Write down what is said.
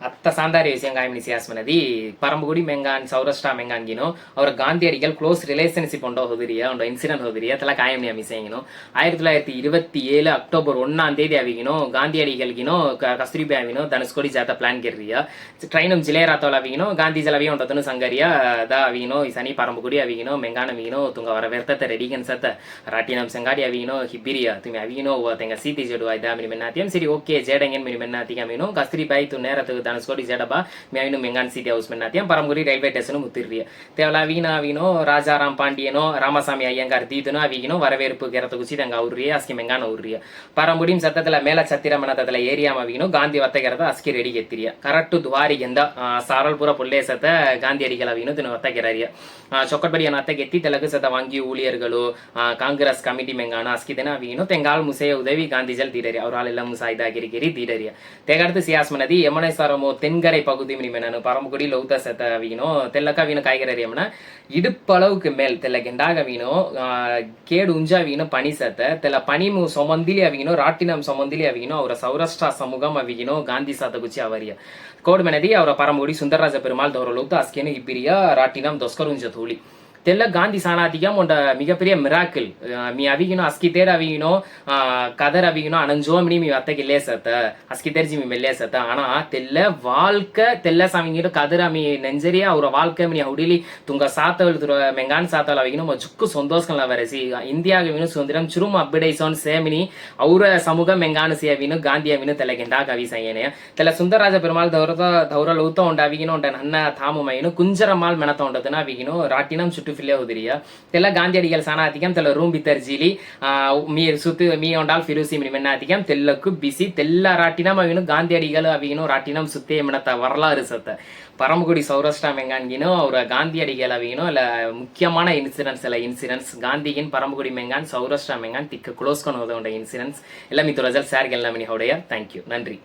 అత్త సాందార్య విషయం ఆయన చేయాల్సినది పరంబుగుడి மெங்கான் సౌరాష్ట్ర మెంగాన్గిను అవర காந்தியடிகள் க்ளோஸ் ரிலேஷன்ஷிப் கொண்ட ஹொதிரியா உண்ட இன்சிடென்ட் ஹொதிரியா அதெல்லாம் காயமணி நியமி ஆயிரத்தி தொள்ளாயிரத்தி இருபத்தி ஏழு அக்டோபர் ஒன்னாம் தேதி அவிக்கணும் காந்தியடிகளுக்கினோ கஸ்தூரிபா அவினும் தனுஷ்கோடி ஜாத்த பிளான் கெர்றியா ட்ரெயினும் ஜிலேராத்தோல் அவிக்கணும் காந்தி ஜலவியும் உண்டதுன்னு சங்கரியா அதா அவிக்கணும் சனி பரம்புகுடி அவிக்கணும் மெங்கான் அவிக்கணும் துங்க வர வெர்த்தத்தை ரெடிகன் சத்த ராட்டினம் செங்காடி அவிக்கணும் ஹிபிரியா துமி அவிக்கணும் தெங்க சீத்தி ஜடுவாய் தா மினி மென்னாத்தியம் சரி ஓகே ஜேடங்கன் மினி மென்னாத்திகம் கஸ்திரி கஸ்தூரிபாய் து நேரத்துக்கு దానికోటి జడబా మ్యాయిను మెంగాన్ సిటీ హౌస్ మిన్నాత్యం పరంగురి రైల్వే స్టేషన్ ముత్తిర్రియ தேவலா வீணா வீணோ ராஜாராம் பாண்டியனோ ராமசாமி ஐயங்கார் தீதுனோ அவிகினோ வரவேற்பு கரத்து குசி தங்க உரிய அஸ்கி மெங்கான உரிய பரம்புடியும் சத்தத்தில் மேல சத்திரம் தத்தில் ஏரியாம வீணும் காந்தி வத்த கரத அஸ்கி ரெடி கெத்திரிய கரெக்டு துவாரி எந்த சாரல்புர புல்லேசத்தை காந்தி அடிக்கல வீணும் தின வத்த கெறாரிய சொக்கட்படி அத்த கெத்தி தெலகு சத்த வங்கி ஊழியர்களோ காங்கிரஸ் கமிட்டி மெங்கான அஸ்கி தின வீணும் தெங்கால் முசைய உதவி காந்திஜல் தீடரி அவரால் எல்லாம் முசாயிதா கிரிகிரி தீடரிய தேகடுத்து சியாஸ்மனதி யமுனேஸ்வர ನಮ್ಮ ತೆನ್ಗರೆ ಪಗುದಿ ಮಿನಿಮೆ ನಾನು ಪರಮಗುಡಿ சேத்த ಸೆತ தெல்லக்கா ತೆಲ್ಲಕ ವೀನು ಕಾಯ್ಗರೆ இடுப்பளவுக்கு மேல் தெல்ல கெண்டாக வீணோ கேடு உஞ்சா வீணும் பனி சேத்த தெல்ல பனிமு சொமந்திலி அவிகணும் ராட்டினம் சொமந்திலி அவிகணும் அவர சௌராஷ்டிரா சமூகம் அவிகணும் காந்தி சாத குச்சி அவரிய. கோடு மெனதி ಅವರ சுந்தரராஜ பெருமாள் ಪೆರುಮಾಳ್ ದೌರಲೌತ ಅಸ್ಕೇನು ಇಬ್ಬಿರಿಯ ರಾಟಿನಂ ದೊಸ್ಕರುಂಜ ತೂಳಿ தெல்ல காந்தி சாணாதிகம் உண்ட மிகப்பெரிய மிராக்கிள் மீ அவிகினோ அஸ்கிதேர் அவிகினோ கதர் அவிகினோ அனஞ்சோமினி மீ அத்தகி லேசத்த அஸ்கிதேர்ஜி மீ மெல்லேசத்த ஆனா தெல்ல வாழ்க்கை தெல்ல சாமிங்கிட்டு கதர் அமி நெஞ்சரிய அவர வாழ்க்கை மினி ஹுடிலி துங்க சாத்தவள் துற மெங்கான் சாத்தவள் அவிகினோ மொஜுக்கு சந்தோஷங்கள வரசி. இந்தியாக வினு சுதந்திரம் சுரும் அப்டேசோன் சேமினி அவர சமூக மெங்கானு சேவினு காந்தி அவினு தெலகிண்டா கவி சையனே. தெல்ல சுந்தரராஜ பெருமாள் தௌர தௌரல் ஊத்த உண்ட அவிகினோ உண்ட நன்ன தாமுமையினு குஞ்சரமால் மெனத்த உண்டதுன்னா அவிகினோ ராட்டினம் சுட்டு ఫిలౌదిరియా తెల్ల గాంధేడిగల సనాధికం తెల్ల రూమ్ బితర్జీలి మీరు సుతు మీ ఉండాలి ఫిరుసి మిన్నతికం తెల్లకు బిసి తెల్ల రాటినం అవిను గాంధేడిగలు అవిను రాటినం సుత్తే మిడత வரலாறு சத்த. பரமக்குடி சௌராஷ்டிரா மெங்கான்கினும் ஒரு காந்தி அடிகள் அவங்கனும் இல்லை முக்கியமான இன்சூரன்ஸ் இல்லை இன்சூரன்ஸ் காந்தியின் பரமக்குடி மெங்கான் சௌராஷ்டிரா மெங்கான் திக்க குளோஸ் கொண்டு உதவுண்ட இன்சூரன்ஸ் எல்லாமே இது ரஜல் சார் எல்லாமே உடைய தேங்க்யூ நன்றி.